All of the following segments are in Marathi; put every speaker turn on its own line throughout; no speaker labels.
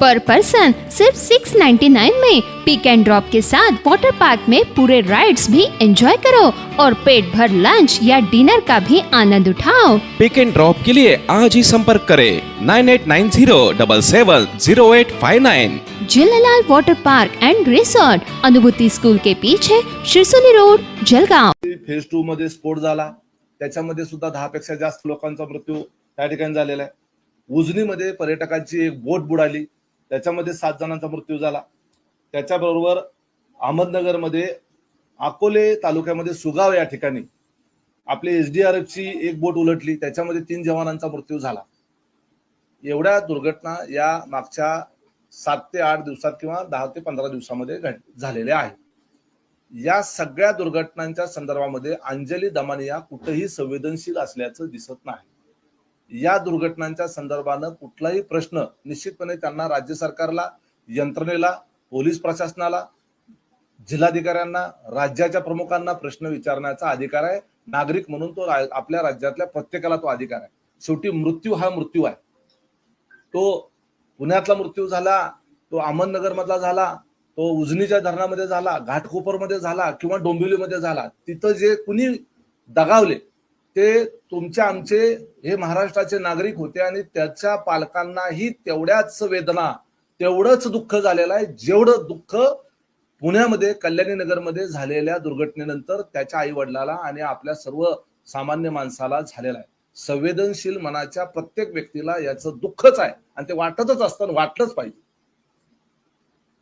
पर पर्सन सिर्फ 699 में पिक एंड ड्रॉप के साथ वाटर पार्क में पूरे राइड्स भी एंजॉय करो और पेट भर लंच या डिनर का भी आनंद उठाओ।
पिक एंड ड्रॉप के लिए आज ही संपर्क करें nine eight nine zero double seven zero eight five nine
Jhulelal water park and resort Anubhuti school के पीछे Shirsoli road Jalgaon.
Phase two मध्ये स्फोट झाला. त्याच्यामध्ये सुद्धा दहा पेक्षा जास्त लोकांचा मृत्यू त्या ठिकाणी झालेला आहे. उजनीमध्ये पर्यटकांची एक बोट बुडाली. त्याच्यामध्ये सात जणांचा मृत्यू झाला. त्याच्याबरोबर अहमदनगरमध्ये अकोले तालुक्यामध्ये सुगाव या ठिकाणी आपली एसडीआरएफ ची एक बोट उलटली. त्याच्यामध्ये तीन जवानांचा मृत्यू झाला. एवढ्या दुर्घटना या मागच्या सात ते आठ दिवसात किंवा दहा ते पंधरा दिवसामध्ये झालेल्या आहेत. या सगळ्या दुर्घटनांच्या संदर्भामध्ये अंजली दमानिया कुठेही संवेदनशील असल्याचं दिसत नाही. या दुर्घटनांच्या संदर्भानं कुठलाही प्रश्न निश्चितपणे त्यांना राज्य सरकारला यंत्रणेला पोलीस प्रशासनाला जिल्हाधिकाऱ्यांना राज्याच्या प्रमुखांना प्रश्न विचारण्याचा अधिकार आहे. नागरिक म्हणून तो आपल्या राज्यातल्या प्रत्येकाला तो अधिकार आहे. शेवटी मृत्यू हा मृत्यू आहे. तो पुण्यातला मृत्यू झाला तो अहमदनगर मधला झाला तो उजनीच्या धरणामध्ये झाला घाटकोपरमध्ये झाला किंवा डोंबिवलीमध्ये झाला तिथं जे कुणी दगावले ते तुमच्या आमचे हे महाराष्ट्राचे नागरिक होते आणि त्याच्या पालकांनाही तेवढ्याच वेदना तेवढंच दुःख झालेलं आहे. जेवढं दुःख पुण्यामध्ये कल्याणी नगरमध्ये झालेल्या दुर्घटनेनंतर त्याच्या आई वडिलाला आणि आपल्या सर्व सामान्य माणसाला झालेला आहे. संवेदनशील मनाच्या प्रत्येक व्यक्तीला याचं दुःखच आहे आणि ते वाटतच असतं आणि वाटलंच पाहिजे.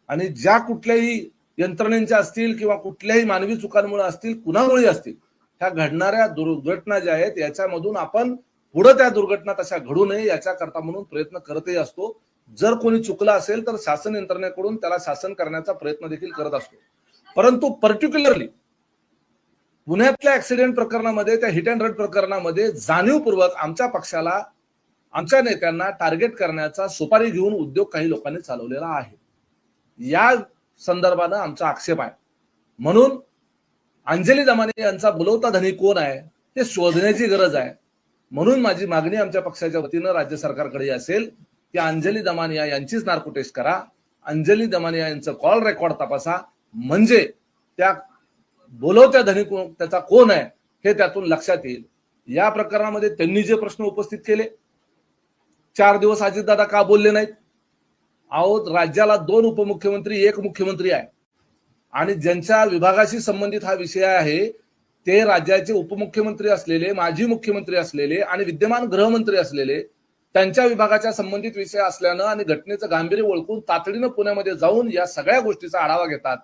आणि ज्या कुठल्याही यंत्रणेच्या असतील किंवा कुठल्याही मानवी चुकांमुळे असतील कुणामुळे असतील ह्या घडणाऱ्या दुर्घटना ज्या आहेत याच्यामधून आपण पुढे त्या दुर्घटना तशा घडू नये याच्या करता म्हणून प्रयत्न करतही असतो. जर कोणी चुकला असेल तर शासन यंत्रणेकडून त्याला शासन करण्याचा प्रयत्न देखील करत असतो. परंतु पर्टिक्युलरली पुण्यातल्या ऍक्सिडेंट प्रकरणामध्ये त्या हिट अँड रन प्रकरणामध्ये जाणीवपूर्वक आमच्या पक्षाला आमच्या नेत्यांना टार्गेट करण्याचा सुपारी घेऊन उद्योग काही लोकांनी चालवलेला आहे. या संदर्भानं आमचा आक्षेप आहे. म्हणून अंजली दमाने यांचा बोलवता धनी कोण आहे हे शोधण्याची गरज आहे. म्हणून माझी मागणी आमच्या पक्षाच्या वतीनं राज्य सरकारकडे असेल की अंजली दमानिया यांचीच नार्को टेस्ट करा. अंजली दमानिया यांचं कॉल रेकॉर्ड तपासा. म्हणजे त्या बोलवत्या धनी कोण त्याचा कोण आहे हे त्यातून लक्षात येईल. या प्रकरणामध्ये त्यांनी जे प्रश्न उपस्थित केले चार दिवस अजितदादा का बोलले नाहीत? आहोत राज्याला दोन उपमुख्यमंत्री एक मुख्यमंत्री आहे. आणि ज्यांच्या विभागाशी संबंधित हा विषय आहे ते राज्याचे उपमुख्यमंत्री असलेले माजी मुख्यमंत्री असलेले आणि विद्यमान गृहमंत्री असलेले त्यांच्या विभागाच्या संबंधित विषय असल्यानं आणि घटनेचं गांभीर्य ओळखून तातडीनं पुण्यामध्ये जाऊन या सगळ्या गोष्टीचा आढावा घेतात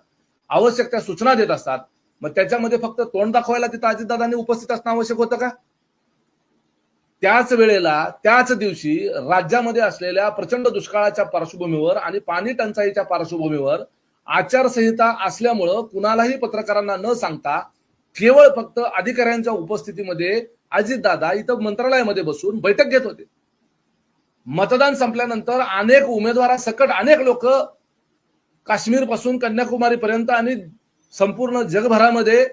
आवश्यक त्या सूचना देत असतात. मग त्याच्यामध्ये फक्त तोंड दाखवायला तिथं अजितदादांनी उपस्थित असणं आवश्यक होतं का? त्याच वेळेला त्याच दिवशी राज्यामध्ये असलेल्या प्रचंड दुष्काळाच्या पार्श्वभूमीवर आणि पाणी टंचाईच्या पार्श्वभूमीवर आचारसंहिता असल्यामुळं कुणालाही पत्रकारांना न सांगता केवळ फक्त अधिकाऱ्यांच्या उपस्थितीमध्ये अजितदादा इथं मंत्रालयामध्ये बसून बैठक घेत होते. मतदान संपल्यानंतर अनेक उमेदवारासकट अनेक लोक काश्मीरपासून कन्याकुमारी पर्यंत आणि संपूर्ण जगभरामध्ये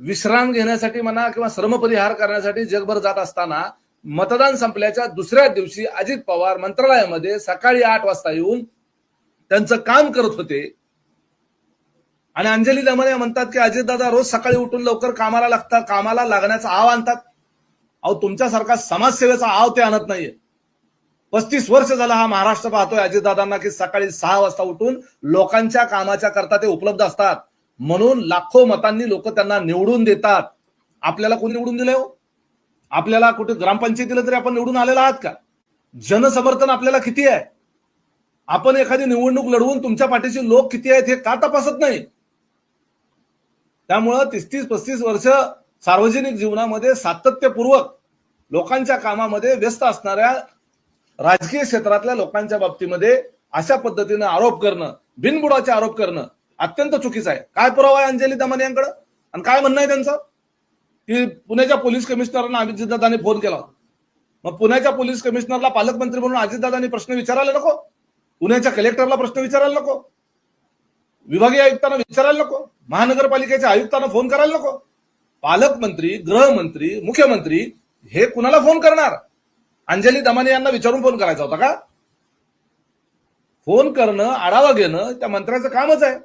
विश्राम घेण्यासाठी म्हणा किंवा श्रमपरिहार करण्यासाठी जगभर जात असताना मतदान संपल्याच्या दुसऱ्या दिवशी अजित पवार मंत्रालयामध्ये सकाळी आठ वाजता येऊन त्यांचं काम करत होते. आणि अंजली दमाने म्हणतात की अजितदादा रोज सकाळी उठून लवकर कामाला लागतात. कामाला लागण्याचा आव आणतात. अहो तुमच्यासारखा समाजसेवेचा आव ते आणत नाहीये. पस्तीस वर्ष झाला हा महाराष्ट्र पाहतोय अजितदादांना की सकाळी सहा वाजता उठून लोकांच्या कामाच्या करता ते उपलब्ध असतात. म्हणून लाखो मतांनी लोक त्यांना निवडून देतात. आपल्याला कोणी निवडून दिले हो? आपल्याला कुठे ग्रामपंचायतीला तरी आपण निवडून आलेला आहात का? जनसमर्थन आपल्याला किती आहे? आपण एखादी निवडणूक लढवून तुमच्या पाठीशी लोक किती आहेत हे का तपासत नाही? त्यामुळं तीस तीस पस्तीस वर्ष सार्वजनिक जीवनामध्ये सातत्यपूर्वक लोकांच्या कामामध्ये व्यस्त असणाऱ्या राजकीय क्षेत्रातल्या लोकांच्या बाबतीमध्ये अशा पद्धतीनं आरोप करणं बिनबुडाचे आरोप करणं अत्यंत चुकीचं आहे. काय पुरावा आहे अंजली दमाने यांकडे? आणि काय म्हणणं आहे त्यांचं? की पुण्याच्या पोलीस कमिशनरना अजितदादांनी फोन केला. मग पुण्याच्या पोलीस कमिशनरला पालकमंत्री म्हणून अजितदादांनी प्रश्न विचारायला नको? पुण्याच्या कलेक्टरला प्रश्न विचारायला नको. विभागीय आयुक्तांना विचारायला नको. महानगरपालिकेच्या आयुक्तांना फोन करायला नको. पालकमंत्री गृहमंत्री मुख्यमंत्री हे कुणाला फोन करणार? अंजली दमाने यांना विचारून फोन करायचा होता का? फोन करणं आढावा घेणं त्या मंत्र्याचं कामच आहे.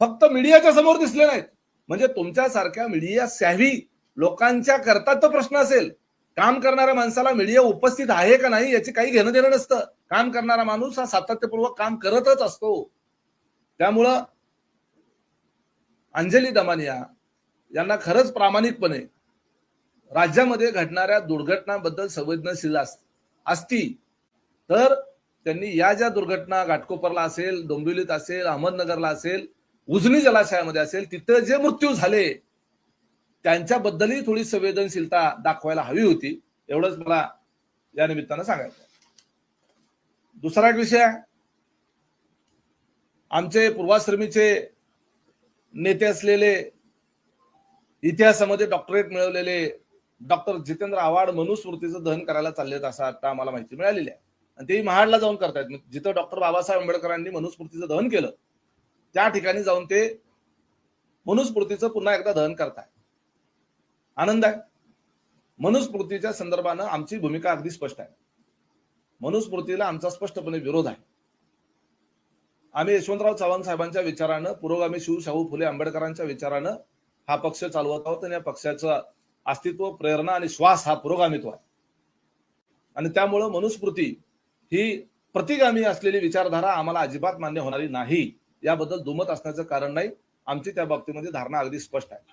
फक्त मीडियाच्या समोर दिसले नाहीत. म्हणजे तुमच्यासारख्या मीडिया सॅव्ही लोकांच्या करता तो प्रश्न असेल. काम करणाऱ्या माणसाला मीडिया उपस्थित आहे का नाही याची काही घेणं देणं नसतं. काम करणारा माणूस हा सातत्यपूर्वक काम करतच असतो. त्यामुळं अंजली दमानिया यांना खरंच प्रामाणिकपणे राज्यामध्ये घडणाऱ्या दुर्घटनांबद्दल संवेदनशील असती तर त्यांनी या ज्या दुर्घटना घाटकोपरला असेल डोंबिवलीत असेल अहमदनगरला असेल उजनी जलाशयामध्ये असेल तिथे जे मृत्यू झाले त्यांच्याबद्दलही थोडी संवेदनशीलता दाखवायला हवी होती एवढंच मला या निमित्तानं सांगायचं दुसरा एक विषय आहे. आमचे पूर्वाश्रमीचे नेते असलेले इतिहासामध्ये डॉक्टरेट मिळवलेले डॉक्टर जितेंद्र आव्हाड मनुस्मृतीचं दहन करायला चाललेत असं आता आम्हाला माहिती मिळालेली आहे. आणि तेही महाडला जाऊन करतायत. म्हणजे जिथं डॉक्टर बाबासाहेब आंबेडकरांनी मनुस्मृतीचं दहन केलं त्या ठिकाणी जाऊन ते मनुस्मृतीचं पुन्हा एकदा दहन करताय आनंद आहे. मनुस्मृतीच्या संदर्भानं आमची भूमिका अगदी स्पष्ट आहे. मनुस्मृतीला आमचा स्पष्टपणे विरोध आहे. आम्ही यशवंतराव चव्हाण साहेबांच्या विचारानं पुरोगामी शिवशाहू फुले आंबेडकरांच्या विचारानं हा पक्ष चालवत आहोत आणि या पक्षाचं अस्तित्व प्रेरणा आणि श्वास हा पुरोगामित्व आहे. आणि त्यामुळं मनुस्मृती ही प्रतिगामी असलेली विचारधारा आम्हाला अजिबात मान्य होणारी नाही. याबद्दल दुमत असण्याचं कारण नाही. आमची त्या बाबतीमध्ये धारणा अगदी स्पष्ट आहे.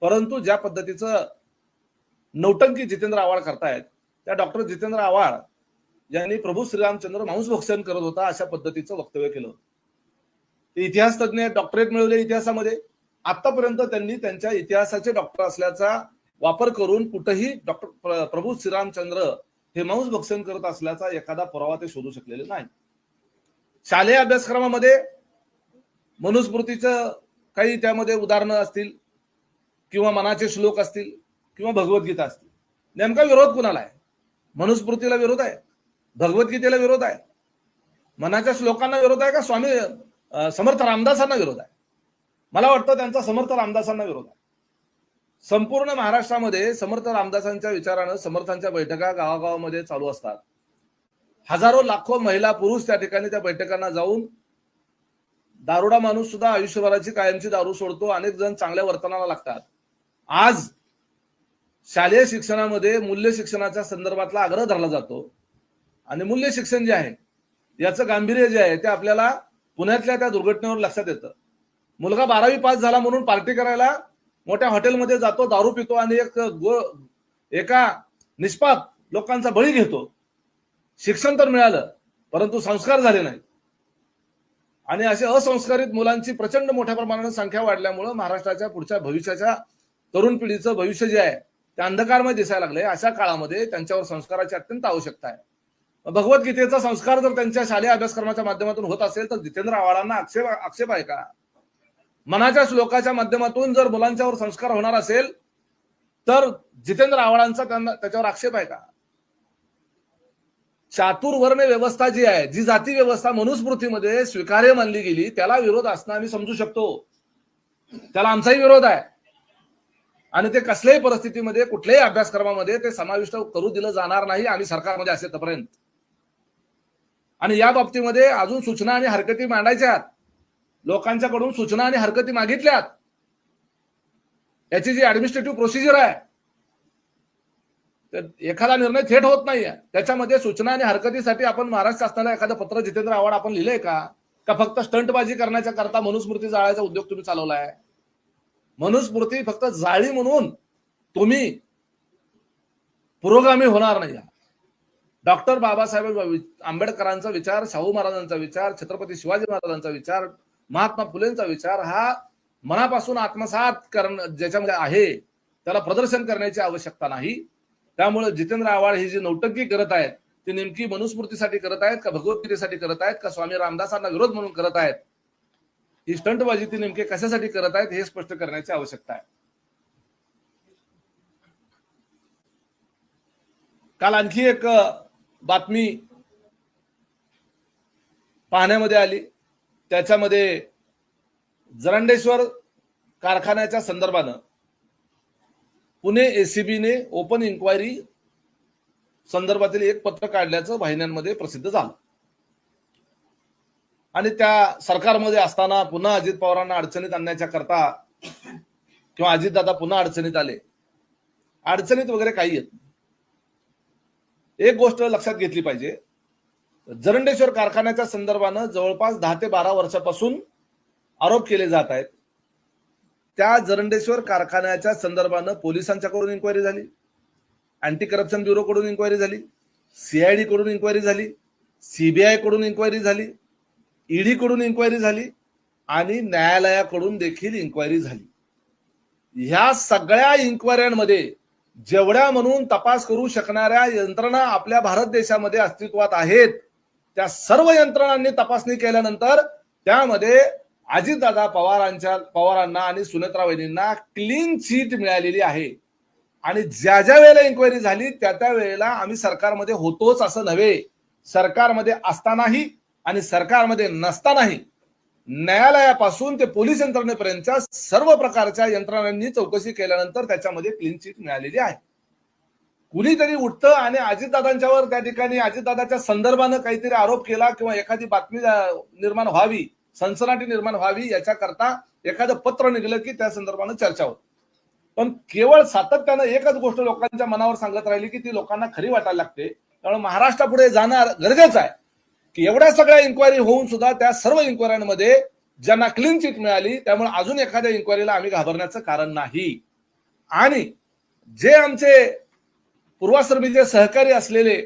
परंतु ज्या पद्धतीचं नौटंकी जितेंद्र आव्हाड करतायत त्या डॉक्टर जितेंद्र आव्हाड यांनी प्रभू श्रीरामचंद्र मांस भक्षण करत होता अशा पद्धतीचं वक्तव्य केलं ते इतिहास तज्ज्ञ डॉक्टरेट मिळवले इतिहासामध्ये. आतापर्यंत त्यांनी त्यांच्या इतिहासाचे डॉक्टर असल्याचा वापर करून कुठेही डॉक्टर प्रभू श्रीरामचंद्र हे मांस भक्षण करत असल्याचा एखादा पुरावा ते शोधू शकलेले नाही. शालेय अभ्यासक्रमामध्ये मनुस्मृतीचं काही त्यामध्ये उदाहरणं असतील किंवा मनाचे श्लोक असतील किंवा भगवद्गीता असतील. नेमका विरोध कुणाला आहे? मनुस्मृतीला विरोध आहे? भगवद्गीतेला विरोध आहे. मनाच्या श्लोकांना विरोध आहे का? स्वामी समर्थ रामदासांना विरोध आहे. मला वाटतं त्यांचा समर्थ रामदासांना विरोध आहे. संपूर्ण महाराष्ट्रामध्ये समर्थ रामदासांच्या विचारानं समर्थांच्या बैठका गावागावामध्ये चालू असतात. हजारो लाखो महिला पुरुष त्या ठिकाणी त्या बैठकांना जाऊन दारुडा माणूस सुद्धा आयुष्यभराची कायमची दारू सोडतो अनेक जण चांगल्या वर्तनाला लागतात. आज शालेय शिक्षणामध्ये मूल्य शिक्षणाच्या संदर्भातला आग्रह धरला जातो. आणि मूल्य शिक्षण जे आहे याचं गांभीर्य जे आहे ते आपल्याला पुण्यातल्या त्या दुर्घटनेवर लक्षात येतं. मुलगा बारावी पास झाला म्हणून पार्टी करायला मोठ्या हॉटेलमध्ये जातो दारू पितो आणि एक एका निष्पाप लोकांचा बळी घेतो. शिक्षण तर मिळालं परंतु संस्कार झाले नाहीत. आणि असे असंस्कारित मुलांची प्रचंड मोठ्या प्रमाणात संख्या वाढल्यामुळं महाराष्ट्राच्या पुढच्या भविष्याच्या तरुण पिढीचं भविष्य जे आहे ते अंधकारमय दिसायला लागले अशा काळामध्ये त्यांच्यावर संस्काराची अत्यंत आवश्यकता आहे. भगवद्गीतेचा संस्कार जर त्यांच्या शालेय अभ्यासक्रमाच्या माध्यमातून होत असेल तर जितेंद्र आव्हाडांना आक्षेप आक्षेप आहे का? मनाच्या श्लोकाच्या माध्यमातून जर मुलांच्यावर संस्कार होणार असेल तर जितेंद्र आव्हाडांचा त्यांना त्याच्यावर आक्षेप आहे का? चातुर्वर्ण व्यवस्था जी आहे जी जाती व्यवस्था मनुस्मृतीमध्ये स्वीकार्य मानली गेली त्याला विरोध असणं आम्ही समजू शकतो. त्याला आमचाही विरोध आहे. आणि ते कसल्याही परिस्थितीमध्ये कुठल्याही अभ्यासक्रमामध्ये ते समाविष्ट करू दिलं जाणार नाही आम्ही सरकारमध्ये असेपर्यंत आणि या बाबतीमध्ये अजून सूचना आणि हरकती मांडायच्यात. लोकांच्याकडून सूचना आणि हरकती मागितल्यात. याची जी ऍडमिनिस्ट्रेटिव्ह प्रोसिजर आहे तर एखादा निर्णय थेट होत नाहीये. त्याच्यामध्ये सूचना आणि हरकतीसाठी आपण महाराष्ट्र शासनाला एखादं पत्र जितेंद्र आव्हाड आपण लिहिलंय का? का फक्त स्टंटबाजी करण्याच्या करता मनुस्मृती जाळायचा उद्योग तुम्ही चालवलाय? मनुस्मृती फक्त जाळी म्हणून तुम्ही पुरोगामी होणार नाही. डॉक्टर बाबासाहेब आंबेडकरांचा विचार शाहू महाराजांचा विचार छत्रपती शिवाजी महाराजांचा विचार महात्मा फुलेंचा विचार हा मनापासून आत्मसात करणं ज्याच्यामध्ये आहे त्याला प्रदर्शन करण्याची आवश्यकता नाही. त्यामुळे जितेंद्र आव्हाड ही जी नौटंकी करत आहेत ती नेमकी मनुस्मृतीसाठी करत आहेत का भगवद्गीतेसाठी करत आहेत का स्वामी रामदासांना विरोध म्हणून करत आहेत? ही स्टंटबाजी ती नेमके कशासाठी करत आहेत हे स्पष्ट करण्याची आवश्यकता आहे. काल आणखी एक बातमी पाहण्यामध्ये आली. त्याच्यामध्ये जरंडेश्वर कारखान्याच्या संदर्भानं पुणे एसीबीने ओपन इन्क्वायरी संदर्भातील एक पत्र काढल्याचं वाहिन्यांमध्ये प्रसिद्ध झालं. आणि त्या सरकारमध्ये असताना पुन्हा अजित पवारांना अडचणीत आणण्याच्या करता किंवा अजितदादा पुन्हा अडचणीत आले. अडचणीत वगैरे काही येत नाही. एक गोष्ट लक्षात घेतली पाहिजे. जरंडेश्वर कारखान्याच्या संदर्भानं जवळपास दहा ते बारा वर्षापासून आरोप केले जात आहेत. त्या जरंडेश्वर कारखान्याच्या संदर्भानं पोलिसांच्याकडून इन्क्वायरी झाली. अँटी करप्शन ब्युरो कडून इन्क्वायरी झाली सीआयडी कडून इन्क्वायरी झाली. सीबीआयकडून इन्क्वायरी झाली. ईडी कडून इन्क्वायरी झाली आणि न्यायालयाकडून देखील इन्क्वायरी झाली. ह्या सगळ्या इन्क्वायऱ्यांमध्ये जेवढ्या म्हणून तपास करू शकणाऱ्या यंत्रणा आपल्या भारत देशामध्ये अस्तित्वात आहेत त्या सर्व यंत्रणांनी तपासणी केल्यानंतर त्यामध्ये अजितदादा पवारांच्या पवारांना आणि सुनेत्रा वहिनींना क्लीन चीट मिळालेली आहे. आणि ज्या ज्या वेळेला इन्क्वायरी झाली त्या त्या वेळेला आम्ही सरकारमध्ये होतोच असं नव्हे. सरकारमध्ये असतानाही आणि सरकारमध्ये नसतानाही न्यायालयापासून ते पोलीस यंत्रणेपर्यंतच्या सर्व प्रकारच्या यंत्रणांनी चौकशी केल्यानंतर त्याच्यामध्ये क्लीन चिट मिळालेली आहे. कुणीतरी उठतं आणि अजितदादांच्यावर त्या ठिकाणी अजितदादाच्या संदर्भानं काहीतरी आरोप केला किंवा एखादी बातमी निर्माण व्हावी सनसनाटी निर्माण व्हावी याच्याकरता एखादं पत्र निघलं की त्या संदर्भानं चर्चा होत. पण केवळ सातत्यानं एकच गोष्ट लोकांच्या मनावर सांगत राहिली की ती लोकांना खरी वाटायला लागते. त्यामुळे महाराष्ट्रापुढे जाणार गरजेचं आहे. की एवढ्या सगळ्या इन्क्वायरी होऊन सुद्धा त्या सर्व इन्क्वायऱ्यांमध्ये ज्यांना क्लीन चिट मिळाली त्यामुळे अजून एखाद्या इन्क्वायरीला आम्ही घाबरण्याचं कारण नाही. आणि जे आमचे पूर्वाश्रमीचे सहकारी असलेले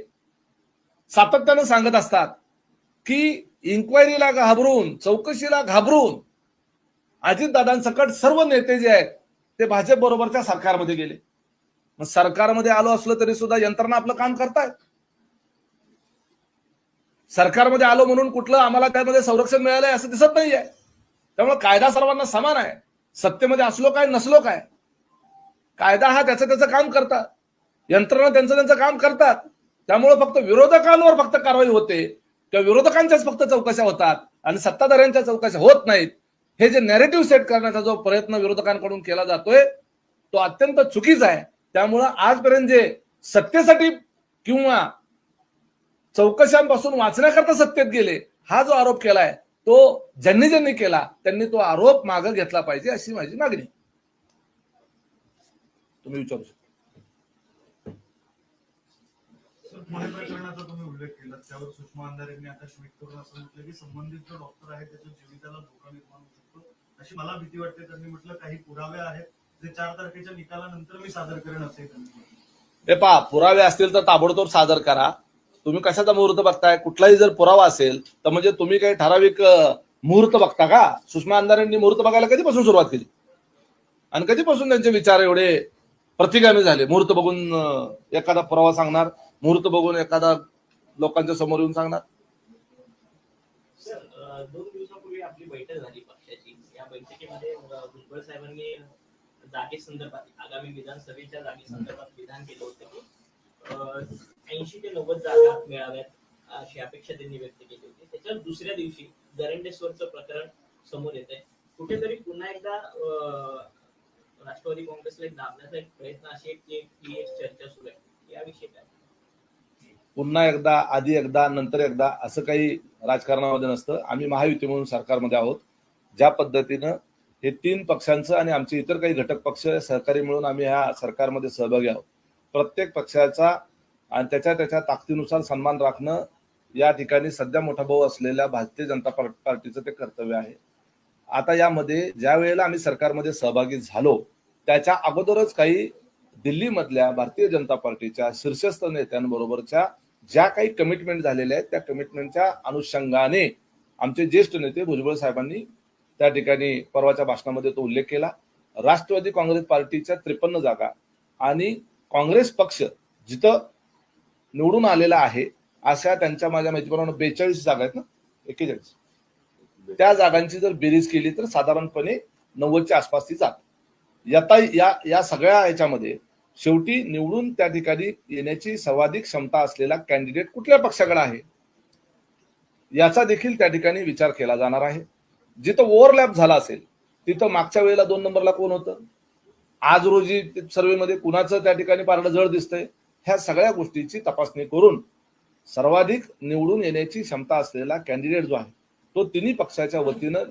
सातत्यानं सांगत असतात की इन्क्वायरीला घाबरून चौकशीला घाबरून अजितदादांसकट सर्व नेते जे आहेत ते भाजप बरोबरच्या सरकारमध्ये गेले. मग सरकारमध्ये आलो असलं तरी सुद्धा यंत्रणा आपलं काम करतायत. सरकारमध्ये आलो म्हणून कुठलं आम्हाला त्यामध्ये संरक्षण मिळालंय असं दिसत नाहीये. त्यामुळे कायदा सर्वांना समान आहे. सत्तेमध्ये असलो काय नसलो काय. कायदा हा त्याचं त्याचं काम करतात. यंत्रणा त्यांचं त्यांचं काम करतात. त्यामुळे फक्त विरोधकांवर फक्त कारवाई होते. किंवा विरोधकांच्याच फक्त चौकशा होतात आणि सत्ताधाऱ्यांच्या चौकशा होत नाहीत. हे जे नॅरेटिव्ह सेट करण्याचा जो प्रयत्न विरोधकांकडून केला जातोय तो अत्यंत चुकीचा आहे. त्यामुळं आजपर्यंत जे सत्तेसाठी किंवा चौकशांपासून वाचण्याकरता सत्तेत गेले. हा जो आरोप केलाय तो ज्यांनी ज्यांनी केला त्यांनी तो आरोप मागे घेतला पाहिजे अशी माझी मागणी. तुम्ही विचारू शकता.
पुणे प्रकरणाचा तुम्ही उल्लेख केला त्यावर सुषमा आता ट्विट करून असं म्हटलं की संबंधित जो डॉक्टर आहे त्याच्या जीविताला धोका निर्माण होऊ शकतो अशी मला भीती वाटते त्यांनी म्हटलं काही पुरावे आहेत जे चार तारखेच्या निकालानंतर मी सादर करेन असे त्यांनी
पहा पुरावे असतील तर ताबडतोब सादर करा. तुम्ही कशाचा मुहूर्त बघताय? कुठलाही जर पुरावा असेल तर म्हणजे तुम्ही काही ठराविक मुहूर्त बघता का? सुषमा अंधारेंनी मुहूर्त बघायला कधीपासून सुरुवात केली? आणि कधीपासून त्यांचे विचार एवढे प्रतिगामी झाले? मुहूर्त बघून एखादा पुरावा सांगणार मुहूर्त बघून एखादा लोकांच्या समोर येऊन सांगणार?
दोन दिवसापूर्वी आपली बैठक झाली पक्षाची. या बैठकीमध्ये भुजबळ साहेबांनी आगामी विधानसभेच्या जागेसंदर्भात विधान केलं होतं की ऐंशी ते नव्वद जागा मिळाव्यात अशी अपेक्षा त्यांनी व्यक्त केली होती. त्याच्या दुसऱ्या दिवशी दरंडेश्वरचं प्रकरण समोर येत आहे कुठेतरी पुन्हा एकदा राष्ट्रवादी काँग्रेसला एक दाबण्याचा एक प्रयत्न अशी एक की- एक चर्चा सुरू आहे. याविषयी काय?
पुन्हा एकदा आधी एकदा नंतर एकदा असं काही राजकारणामध्ये नसतं. आम्ही महायुती म्हणून सरकारमध्ये आहोत. ज्या पद्धतीनं हे तीन पक्षांचं आणि आमचे इतर काही घटक पक्ष सहकारी मिळून आम्ही ह्या सरकारमध्ये सहभागी आहोत. प्रत्येक पक्षाचा आणि त्याच्या त्याच्या ताकदीनुसार सन्मान राखणं या ठिकाणी सध्या मोठा भाऊ असलेल्या भारतीय जनता पार्टीचं ते कर्तव्य आहे. आता यामध्ये ज्या वेळेला आम्ही सरकारमध्ये सहभागी झालो त्याच्या अगोदरच काही दिल्लीमधल्या भारतीय जनता पार्टीच्या शीर्षस्थ नेत्यांबरोबरच्या ज्या काही कमिटमेंट झालेल्या आहेत त्या कमिटमेंटच्या अनुषंगाने आमचे ज्येष्ठ नेते भुजबळ साहेबांनी त्या ठिकाणी परवाच्या भाषणामध्ये तो उल्लेख केला. राष्ट्रवादी काँग्रेस पार्टीच्या त्रेपन्न जागा आणि काँग्रेस पक्ष जिथं निवडून आलेला आहे अशा त्यांच्या माझ्या माहितीप्रमाणे बेचाळीस जागा आहेत ना? एक्केचाळीस त्या जागांची जर बेरीज केली तर साधारणपणे नव्वदच्या आसपास ती जात. यता या या सगळ्या ह्याच्यामध्ये शेवटी निवडून त्या ठिकाणी येण्याची सर्वाधिक क्षमता असलेला कॅन्डिडेट कुठल्या पक्षाकडे आहे? याचा देखील त्या ठिकाणी विचार केला जाणार आहे. जिथं ओव्हरलॅप झाला असेल तिथं मागच्या वेळेला दोन नंबरला कोण होतं? आज रोजी सर्वेमध्ये कुणाचं त्या ठिकाणी पारडं जड दिसतंय ह्या सगळ्या गोष्टीची तपासणी करून सर्वाधिक निवडून येण्याची क्षमता असलेला कॅन्डिडेट जो आहे तो तिन्ही पक्षाच्या वतीनं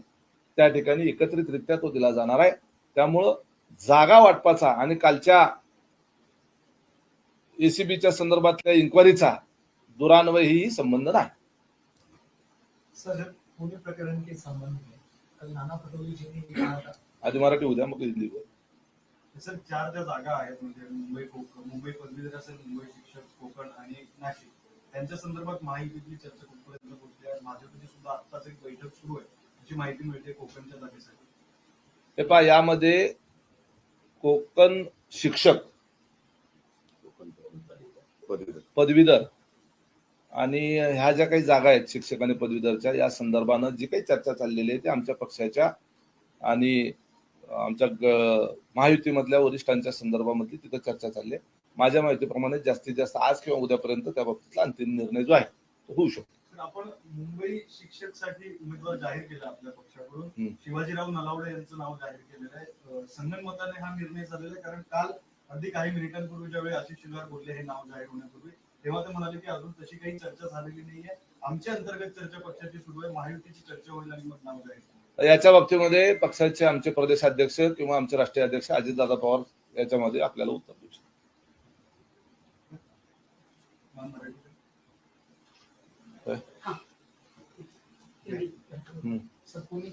त्या ठिकाणी एकत्रितरित्या तो दिला जाणार आहे. त्यामुळं जागा वाटपाचा आणि कालच्या एसीबीच्या संदर्भातल्या इन्क्वायरीचा दुरान्वयही संबंध नाही.
सर पुणे प्रकरण के संबंध में कल नाना पटोले जी ने ये कहा था
आधी मराठी उद्या मग बोल.
सर चार ज्या जागा आहेत म्हणजे मुंबई कोकण मुंबई पदवीधर असेल मुंबई शिक्षक कोकण आणि नाशिक त्यांच्या संदर्भात माहितीतली चर्चा कुठपर्यंत पोहोचली आहे? भाजपची सुद्धा आत्ताच एक बैठक सुरू आहे अशी माहिती मिळते कोकणच्या जागेसाठी.
हे पहा यामध्ये कोकण शिक्षक पदवीधर आणि ह्या ज्या काही जागा आहेत शिक्षक आणि पदवीधरच्या या संदर्भानं जी काही चर्चा चाललेली आहे ती आमच्या पक्षाच्या आणि आमच्या महायुतीमधल्या वरिष्ठांच्या संदर्भामधली तिथं चर्चा चालली आहे. माझ्या माहितीप्रमाणे जास्तीत जास्त आज किंवा उद्यापर्यंत त्या बाबतीतला अंतिम निर्णय जो आहे तो होऊ शकतो.
आपण मुंबई शिक्षकसाठी उमेदवार जाहीर केला आपल्या पक्षाकडून. शिवाजीराव नलावडे यांचं नाव जाहीर केलेलं आहे. अं, संगनमताने हा निर्णय झालेला आहे कारण काल अगदी काही मिनिटांपूर्वी ज्यावेळी आशिष शिलवार बोलले हे नाव जाहीर होण्यापूर्वी. तेव्हा ते म्हणाले की अजून तशी काही चर्चा झालेली नाहीये. आमच्या अंतर्गत चर्चा पक्षाची सुरू आहे महायुतीची चर्चा होईल आणि मग नाव जाहीर.
याच्या बाबतीमध्ये पक्षाचे आमचे प्रदेशाध्यक्ष किंवा आमचे राष्ट्रीय अध्यक्ष अजितदादा पवार याच्यामध्ये आपल्याला उत्तर देऊ शकतात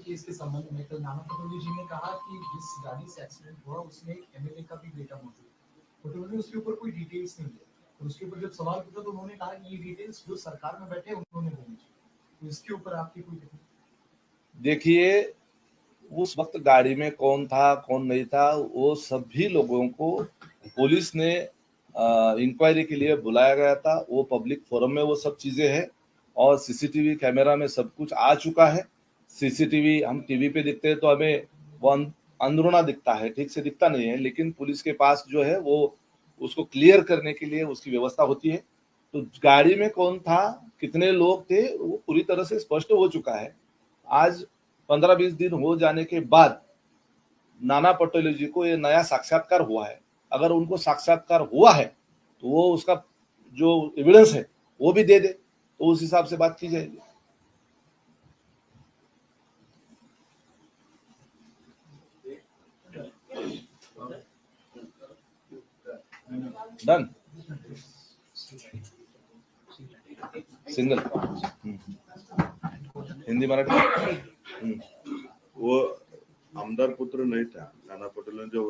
केस के संबंध में कल नाना जी ने कहा कि जिस गाड़ी से एक्सीडेंट हुआ उसमें एमएलए का भी बेटा मौजूद उसके ऊपर कोई डिटेल्स नहीं उसके ऊपर जब सवाल तो उन्होंने कहा कि ये डिटेल्स जो सरकार में बैठे उन्होंने देनी तो इसके ऊपर आपकी कोई?
देखिए, उस वक्त गाड़ी में कौन था, कौन नहीं था, वो सभी लोगों को पुलिस ने इंक्वायरी के लिए बुलाया गया था। वो पब्लिक फोरम में वो सब चीज़ें हैं और सीसीटीवी कैमरा में सब कुछ आ चुका है। सीसीटीवी हम टीवी पे दिखते हैं तो हमें वो अंदरूना दिखता है, ठीक से दिखता नहीं है, लेकिन पुलिस के पास जो है वो उसको क्लियर करने के लिए उसकी व्यवस्था होती है। तो गाड़ी में कौन था, कितने लोग थे, वो पूरी तरह से स्पष्ट हो चुका है। आज पंद्रह बीस दिन हो जाने के बाद नाना पटोले जी को ये नया साक्षात्कार हुआ है। अगर उनको साक्षात्कार हुआ है तो वो उसका जो एविडेंस है, वो भी दे दे तो उस हिसाब से बात की जाएगी। डन सिंगल. हिंदी मराठी.
व आमदार पुत्र नाही त्या. नाना पटोलेंच्या